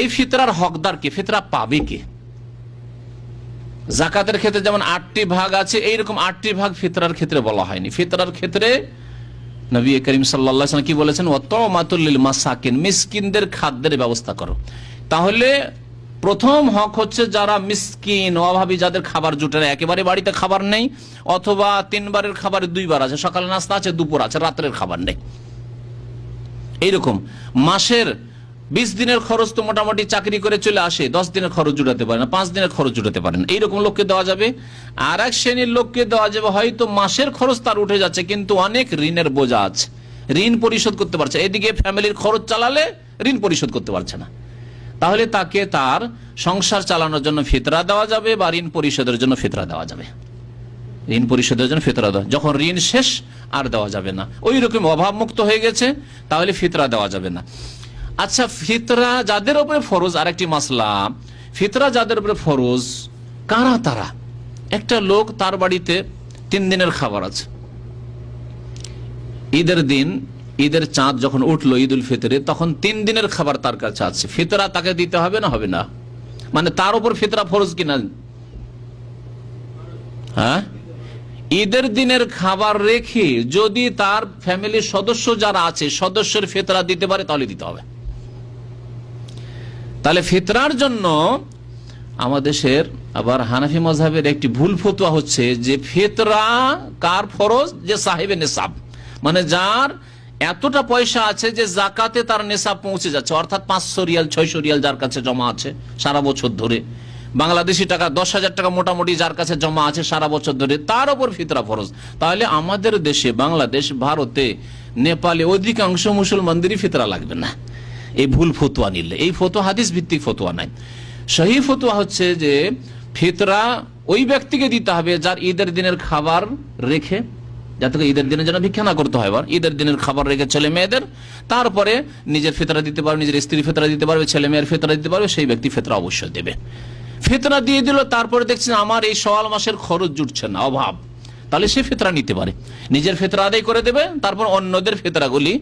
এই ফিতরার হকদার কে? ফিতরা পাবে কে? জাকাতের ক্ষেত্রে যেমন আটটি ভাগ আছে, এইরকম আটটি ভাগ ফিতরার ক্ষেত্রে বলা হয়নি। ফিতরার ক্ষেত্রে নবী করিম সাল্লা কি বলেছেন? অতমাতুল্লিল মাসাকিন, মিসকিনদের খাদ্যের ব্যবস্থা করো। তাহলে প্রথম হক হচ্ছে যারা মিসকিন, অভাবী, যাদের খাবার জুটে না। একেবারে বাড়িতে খাবার নেই, অথবা তিনবারের খাবার দুইবার আছে। সকালে নাস্তা আছে, দুপুর আছে, রাত্রের খাবার নেই। এইরকম মাসের বিশ দিনের খরচ তো মোটামুটি চাকরি করে চলে আসে, দশ দিনের খরচ জুটাতে পারে না, পাঁচ দিনের খরচ জুটাতে পারেন এইরকম লোককে দেওয়া যাবে। আর এক শ্রেণির লোককে দেওয়া যাবে, হয়তো মাসের খরচ তার উঠে যাচ্ছে, কিন্তু অনেক ঋণের বোঝা আছে। ঋণ পরিশোধ করতে পারছে এদিকে ফ্যামিলির খরচ চালালে ঋণ পরিশোধ করতে পারছে না। তাহলে তাকে তার সংসার চালানোর জন্য ফিতরা দেওয়া যাবে বা ঋণ পরিশোধের জন্য ফিতরা দেওয়া যাবে। ঋণ পরিশোধের জন্য ফিতরা দেওয়া যখন ঋণ শেষ আর দেওয়া যাবে না। ওই রকম অভাব মুক্ত হয়ে গেছে, তাহলে ফিতরা দেওয়া যাবে না। আচ্ছা ফিতরা যাদের উপরে ফরজ, আরেকটি মাসলা। ফিতরা যাদের উপরে ফরজ, কারা তারা? একটা লোক তার বাড়িতে তিন দিনের খাবার আছে। ঈদের দিন, ঈদের চাঁদ যখন উঠল ঈদ উল ফিতরে, তখন তিন দিনের খাবার তার কাছে আছে। ফিতরা তাকে দিতে হবে না হবে না? মানে তার উপর ফিতরা ফরজ কিনা? হ্যাঁ? ঈদের দিনের খাবার রেখে যদি তার ফ্যামিলির সদস্য যারা আছে, সদস্যের ফেতরা দিতে পারে, তাহলে দিতে হবে। তাহলে ফিতরার জন্য আমাদের দেশের আবার হানাফি মজাহের একটি ভুল ফতুয়া হচ্ছে যে ফেতরা কার ফরজ? যে সাহেবের নেশাব। মানে যার এতটা পয়সা আছে যে জাকাতে তার নেশাব পৌঁছে যাচ্ছে। অর্থাৎ পাঁচশো রিয়াল, ছয়শো রিয়াল যার কাছে জমা আছে সারা বছর ধরে। বাংলাদেশি টাকা দশ হাজার টাকা মোটামুটি যার কাছে জমা আছে সারা বছর ধরে, তার ওপর ফিতরা ফরজ। তাহলে আমাদের দেশে, বাংলাদেশ, ভারতে, নেপালে অধিকাংশ মুসলমানদেরই ফিতরা লাগবে না। এই ভুল ফতুয়া নিলে। এই ফতুয়া হাদিস ভিত্তিক ফতুয়া নাই। সহি ফতুয়া হচ্ছে যে, ফিতরা ওই ব্যক্তিকে দিতে হবে যার ঈদের দিনের খাবার রেখে, যাতে ঈদের দিনের জন্য ভিক্ষা না করতে হয় ঈদের দিনের খাবার রেখে ছেলে মেয়েদের, তারপরে নিজের ফেতরা দিতে পারবে, নিজের স্ত্রী ফেতরা দিতে পারবে, ছেলে মেয়ের ফেতরা দিতে পারবে, সেই ব্যক্তি ফেতরা অবশ্যই দেবে। ফেতরা দিয়ে দিল, তারপরে দেখছেন আমার এই সওয়াল মাসের খরচ জুটছে না, অভাব। তাহলে সে ফেতরা নিতে পারে। নিজের ফেতরা আদায় করে দেবে, তারপর অন্যদের ফেতরাগুলি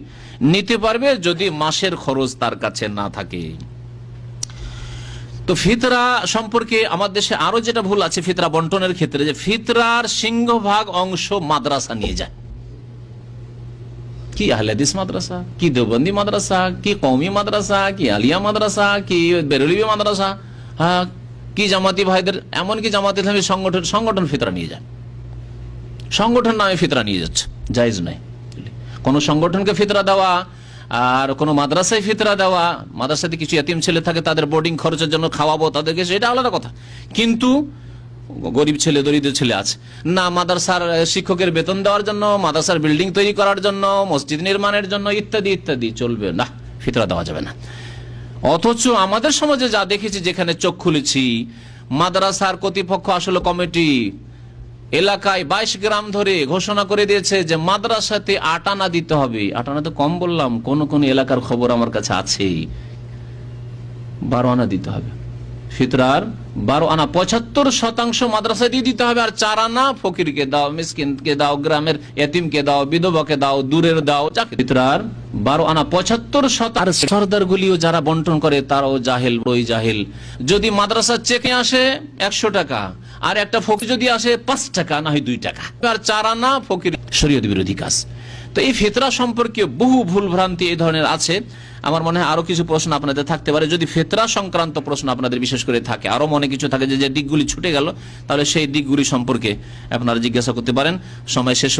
নিতে পারবে যদি মাসের খরচ তার কাছে না থাকে। তো ফিতরা সম্পর্কে আমার দেশে আরও যেটা ভুল আছে ফিতরা বন্টনের ক্ষেত্রে, যে ফিতরার সিংহভাগ অংশ মাদ্রাসা নিয়ে যায়। কি আহলেদিস মাদ্রাসা? কি দেওবন্দি মাদ্রাসা? কি কৌমি মাদ্রাসা? কি আলিয়া মাদ্রাসা? কি বেরলিবি মাদ্রাসা? হ্যাঁ কি জামাতি ভাইদের, এমনকি জামাতি ইসলামী সংগঠন সংগঠন ফিতরা নিয়ে যায়। সংগঠন নামে ফিতরা নিয়ে যাচ্ছে, জায়জ নাই। কোন সংগঠনকে ফিতরা দেওয়া আর কোন মাদ্রাসায় ফিতরা দেওয়া, মাদ্রাসাতে কিছু এতিম ছেলে থাকে, তাদের বোর্ডিং খরচের জন্য খাওয়াবো, তাদেরকে সেটা আলাদা কথা। কিন্তু গরিব ছেলে, দরিদ্র ছেলে আছে। না, মাদ্রাসার শিক্ষকের বেতন দেওয়ার জন্য, মাদ্রাসার বিল্ডিং তৈরি করার জন্য, মসজিদ নির্মাণের জন্য, ইত্যাদি ইত্যাদি, চলবে। না, ফিতরা দেওয়া যাবে না। অথচ আমাদের সমাজে যা দেখেছি, যেখানে চোখ খুলেছি, মাদ্রাসার কর্তৃপক্ষ আসলে কমিটি এলাকায় বাইশ গ্রাম ধরে ঘোষণা করে দিয়েছে যে মাদ্রাসাতে আটানা দিতে হবে। আটানা তো কম বললাম, কোন কোন এলাকার খবর আমার কাছে আছে বারো আনা দিতে হবে। ফিতরার বারো আনা পঁচাত্তর শতাংশ মাদ্রাসা দিয়ে দিতে হবে, আর চার আনা ফকিরকে দাও, মিসকিনকে দাও, গ্রামের এতিমকে দাও, বিধবাকে দাও, দূরের দাও ফিতরার বারো আনা পঁচাত্তর শতাংশ সর্দার গুলিও যারা বন্টন করে, তারাও জাহেল, ওই জাহেল। যদি মাদ্রাসা চেকে আসে, একশো টাকা। আর একটা ফকির যদি আসে, পাঁচ টাকা, না হয় দুই টাকা। আর চার আনা ফকির শরীয়ত বিরোধী কাজ। তো এই ফেতরা সম্পর্কে বহু ভুল ভ্রান্তি এই ধরনের আছে। আমার মনে হয় আরও কিছু প্রশ্ন আপনাদের থাকতে পারে। যদি ফেতরা সংক্রান্ত প্রশ্ন আপনাদের বিশেষ করে থাকে, আরও মনে কিছু থাকে যে দিকগুলি ছুটে গেল, তাহলে সেই দিকগুলি সম্পর্কে আপনারা জিজ্ঞাসা করতে পারেন। সময় শেষ